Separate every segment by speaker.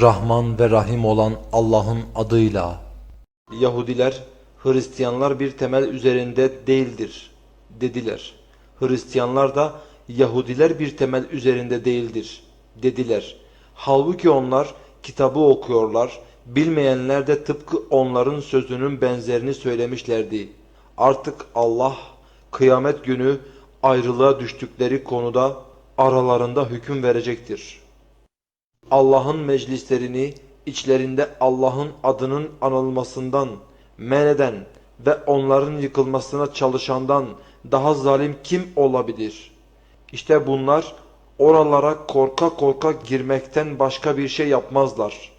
Speaker 1: Rahman ve Rahim olan Allah'ın adıyla.
Speaker 2: Yahudiler, Hristiyanlar bir temel üzerinde değildir dediler. Hristiyanlar da Yahudiler bir temel üzerinde değildir dediler. Halbuki onlar kitabı okuyorlar, bilmeyenler de tıpkı onların sözünün benzerini söylemişlerdi. Artık Allah kıyamet günü ayrılığa düştükleri konuda aralarında hüküm verecektir. Allah'ın meclislerini içlerinde Allah'ın adının anılmasından men eden ve onların yıkılmasına çalışandan daha zalim kim olabilir? İşte bunlar oralara korka korka girmekten başka bir şey yapmazlar.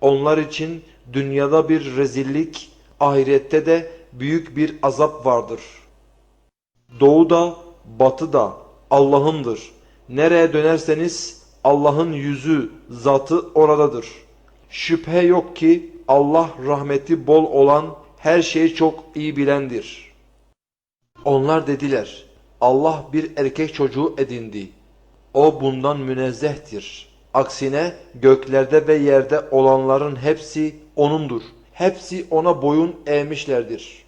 Speaker 2: Onlar için dünyada bir rezillik, ahirette de büyük bir azap vardır. Doğu da batı da Allah'ındır. Nereye dönerseniz Allah'ın yüzü, zatı oradadır. Şüphe yok ki Allah rahmeti bol olan her şeyi çok iyi bilendir. Onlar dediler, Allah bir erkek çocuğu edindi. O bundan münezzehtir. Aksine göklerde ve yerde olanların hepsi O'nundur. Hepsi O'na boyun eğmişlerdir.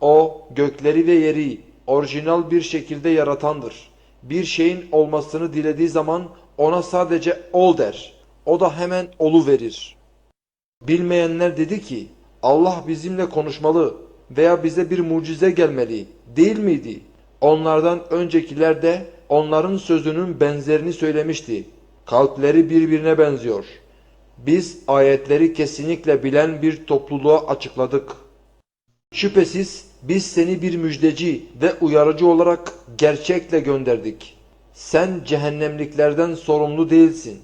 Speaker 2: O gökleri ve yeri orijinal bir şekilde yaratandır. Bir şeyin olmasını dilediği zaman ona sadece ol der. O da hemen olu verir. Bilmeyenler dedi ki Allah bizimle konuşmalı veya bize bir mucize gelmeli değil miydi? Onlardan öncekiler de onların sözünün benzerini söylemişti. Kalpleri birbirine benziyor. Biz ayetleri kesinlikle bilen bir topluluğa açıkladık. Şüphesiz biz seni bir müjdeci ve uyarıcı olarak gerçekle gönderdik. Sen cehennemliklerden sorumlu değilsin.